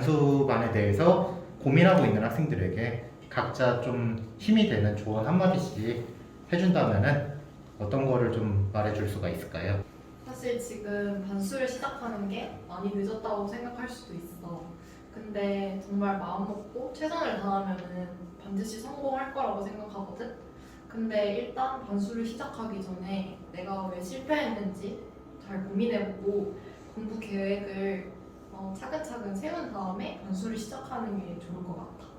반수반에 대해서 고민하고 있는 학생들에게 각자 좀 힘이 되는 조언 한마디씩 해준다면은 어떤 거를 좀 말해줄 수가 있을까요? 사실 지금 반수를 시작하는 게 많이 늦었다고 생각할 수도 있어. 근데 정말 마음 먹고 최선을 다하면은 반드시 성공할 거라고 생각하거든. 근데 일단 반수를 시작하기 전에 내가 왜 실패했는지 잘 고민해보고 공부 계획을 어, 차근차근 세운 다음에 반수를 시작하는 게 좋을 것 같아.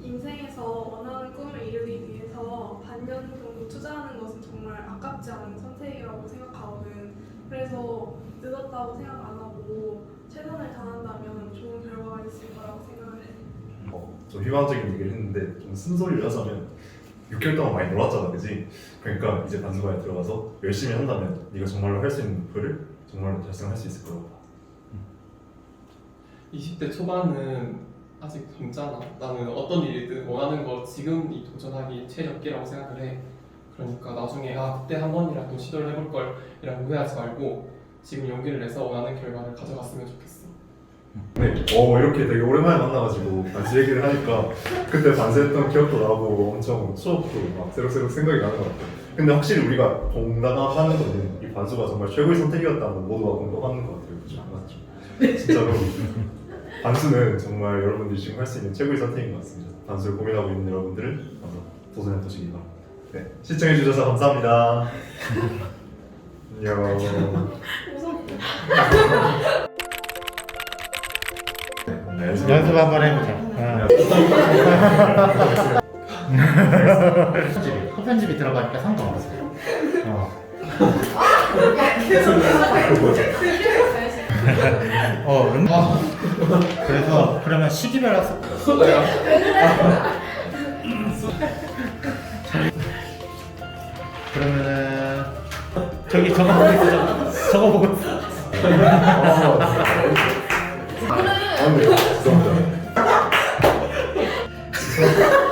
인생에서 원하는 꿈을 이루기 위해서 반년 정도 투자하는 것은 정말 아깝지 않은 선택이라고 생각하거든. 그래서 늦었다고 생각 안 하고 최선을 다한다면 좋은 결과가 있을 거라고 생각을 해. 어, 좀 희망적인 얘기를 했는데 좀 쓴소리를 하자면 6개월 동안 많이 놀았잖아 그지? 그러니까 이제 반수반에 들어가서 열심히 한다면 네가 정말로 할 수 있는 목표를 정말로 달성할 수 있을 거라고 봐 20대 초반은 아직 젊잖아. 나는 어떤 일이든 원하는 거 지금 이 도전하기 최적기라고 생각을 해. 그러니까 나중에 아 그때 한 번이라도 시도를 해볼 걸이라고 후회하지 말고 지금 용기를 내서 원하는 결과를 가져갔으면 좋겠어. 네, 어 이렇게 되게 오랜만에 만나가지고 반수 얘기를 하니까 그때 반수했던 기억도 나고 엄청 추억도 막 새록새록 생각이 나는 것 같아요 근데 확실히 우리가 공감하는 거는 이 반수가 정말 최고의 선택이었다는 모두가 공감하는 것 같아요 그죠? 맞죠? 진짜로 반수는 정말 여러분들이 지금 할 수 있는 최고의 선택인 것 같습니다. 반수를 고민하고 있는 여러분들은 도전해 보시기 바랍니다. 네, 시청해 주셔서 감사합니다. 안녕. 네, 연습 한번 해보자. 편집이, 코편집이 들어가니까 상관없어. 어. 어, 음. 그래서 그러면 시기별 학습. 그러면은 저기 저거 보고 있어. 저거. 저거 보고 있어. 아, 네. 죄송합니다.